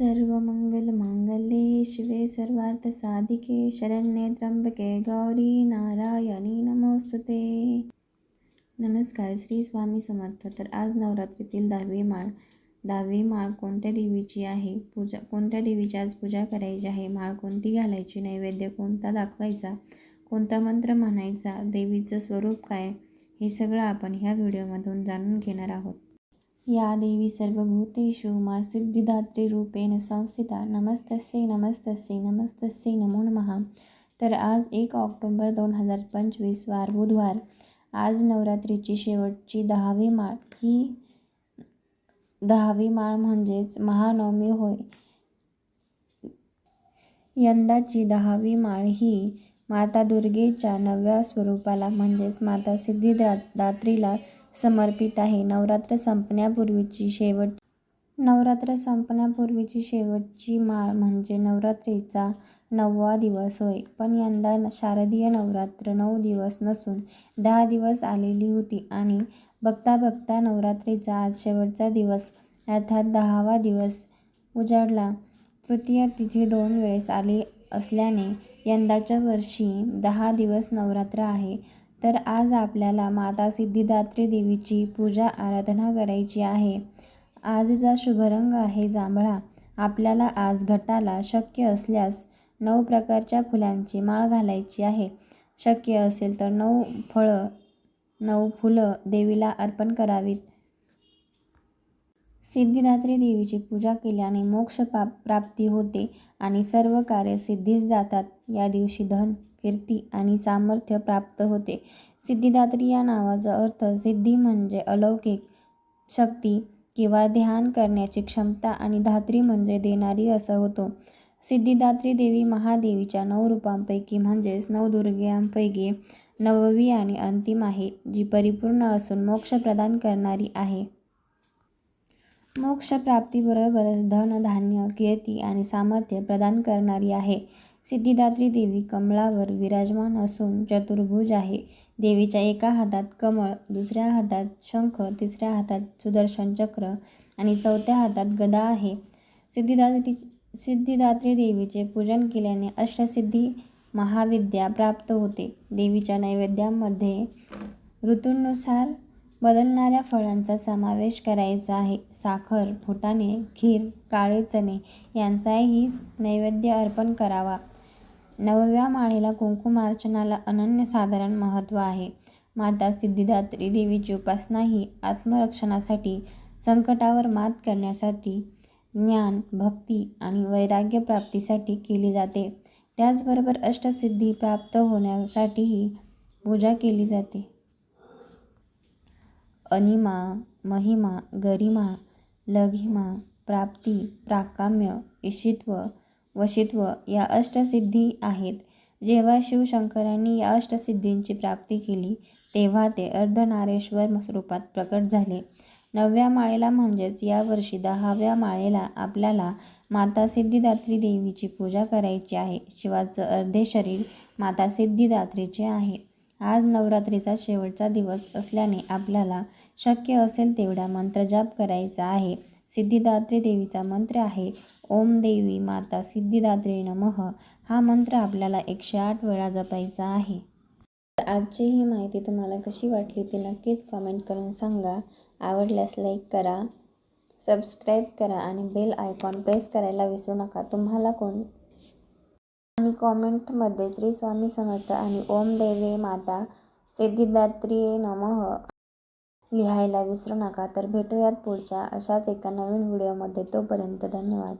सर्वमंगलमांगल्ये शिवे सर्वार्थसाधिके शरण्ये त्र्यंबके गौरी नारायणी नमोस्तुते नमस्कार श्री स्वामी समर्थ। तर आज नवरात्रीतील दहावी माळ दहावी माळ कोणत्या देवीची आहे? पूजा कोणत्या देवीची आज पूजा करायची आहे? माळ कोणती घालायची? नैवेद्य कोणता दाखवायचा? कोणता मंत्र म्हणायचा? देवीचं स्वरूप काय? हे सगळं आपण ह्या व्हिडिओमधून जाणून घेणार आहोत. या देवी सर्वभूतेषु मा सिद्धिदात्रीरूपेण संस्थिता। नमस्तस्यै नमस्तस्यै नमस्तस्यै नमो नमः। तर आज एक ऑक्टोंबर दोन हजार पंचवीस वार बुधवार आज नवरात्रीची शेवटची दहावी माळ. ही दहावी माळ म्हणजेच महानवमी होय. यंदाची दहावी माळ ही माता दुर्गेच्या नव्या स्वरूपाला म्हणजेच माता सिद्धिदात्रीला समर्पित आहे. नवरात्र संपण्यापूर्वीची शेवट नवरात्र संपण्यापूर्वीची शेवटची माळ म्हणजे नवरात्रीचा नववा दिवस होय. पण यंदा शारदीय नवरात्र नऊ दिवस नसून दहा दिवस आलेली होती आणि बघता बघता नवरात्रीचा आज शेवटचा दिवस अर्थात दहावा दिवस उजाडला. तृतीय तिथी दोन वेळेस आली असल्याने यंदाच्या वर्षी दहा दिवस नवरात्र आहे तर आज आपल्याला माता सिद्धिदात्री देवीची पूजा आराधना करायची आहे. आजचा शुभ रंग आहे जांभळा. आपल्याला आज घटाला शक्य असल्यास नऊ प्रकारच्या फुलांची माळ घालायची आहे. शक्य असेल तर नऊ फळं नऊ फुलं देवीला अर्पण करावीत. सिद्धिदात्री देवीची पूजा केल्याने मोक्ष प्राप्ती होते आणि सर्व कार्य सिद्धीस जातात. या दिवशी धन कीर्ती आणि सामर्थ्य प्राप्त होते. सिद्धिदात्री या नावाचा अर्थ सिद्धी म्हणजे अलौकिक शक्ती किंवा ध्यान करण्याची क्षमता आणि धात्री म्हणजे देणारी असा होतो. सिद्धिदात्री देवी महादेवीच्या नऊ रूपांपैकी म्हणजेच नवदुर्गांपैकी नववी आणि अंतिम आहे जी परिपूर्ण असून मोक्ष प्रदान करणारी आहे. मोक्षप्राप्तीबरोबरच धन धान्य कीर्ती आणि सामर्थ्य प्रदान करणारी आहे. सिद्धिदात्री देवी कमळावर विराजमान असून चतुर्भुज आहे. देवीच्या एका हातात कमळ दुसऱ्या हातात शंख तिसऱ्या हातात सुदर्शन चक्र आणि चौथ्या हातात गदा आहे. सिद्धिदात्री सिद्धिदात्री देवीचे पूजन केल्याने अष्टसिद्धी महाविद्या प्राप्त होते. देवीच्या नैवेद्यामध्ये ऋतूंनुसार बदलणाऱ्या फळांचा समावेश करायचा आहे. साखर फुटाणे खीर काळे चणे यांचाही नैवेद्य अर्पण करावा. नवव्या माळेला कुंकुमार्चनाला अनन्यसाधारण महत्त्व आहे. माता सिद्धिदात्री देवीची उपासना ही आत्मरक्षणासाठी संकटावर मात करण्यासाठी ज्ञान भक्ती आणि वैराग्य प्राप्तीसाठी केली जाते. त्याचबरोबर अष्टसिद्धी प्राप्त होण्यासाठीही पूजा केली जाते. अनिमा महिमा गरिमा लघिमा प्राप्ती प्राकाम्य इशित्व वशित्व या अष्टसिद्धी आहेत. जेव्हा शिवशंकरांनी या अष्टसिद्धींची प्राप्ती केली तेव्हा ते अर्धनारेश्वर स्वरूपात प्रकट झाले. नवव्या माळेला म्हणजेच यावर्षी दहाव्या माळेला आपल्याला माता सिद्धिदात्री देवीची पूजा करायची आहे. शिवाचं अर्धे शरीर माता सिद्धिदात्रीचे आहे. आज नवरात्रीचा शेवटचा दिवस असल्याने आपल्याला शक्य असेल तेवढा मंत्रजाप करायचा आहे. सिद्धिदात्री देवीचा मंत्र आहे. ओम देवी माता सिद्धिदात्री नमः. हा मंत्र आपल्याला एकशे आठ वेळा जपायचा आहे. आजची ही माहिती तुम्हाला कशी वाटली ती नक्कीच कमेंट करून सांगा. आवडल्यास लाईक करा सबस्क्राईब करा आणि बेल आयकॉन प्रेस करायला विसरू नका. तुम्हाला कोण आणि कॉमेंटमध्ये श्री स्वामी समर्थ आणि ओम देवे माता सिद्धिदात्री नमः लिहायला विसरू नका. तर भेटूयात पुढच्या अशाच एका नवीन व्हिडिओमध्ये. तोपर्यंत धन्यवाद.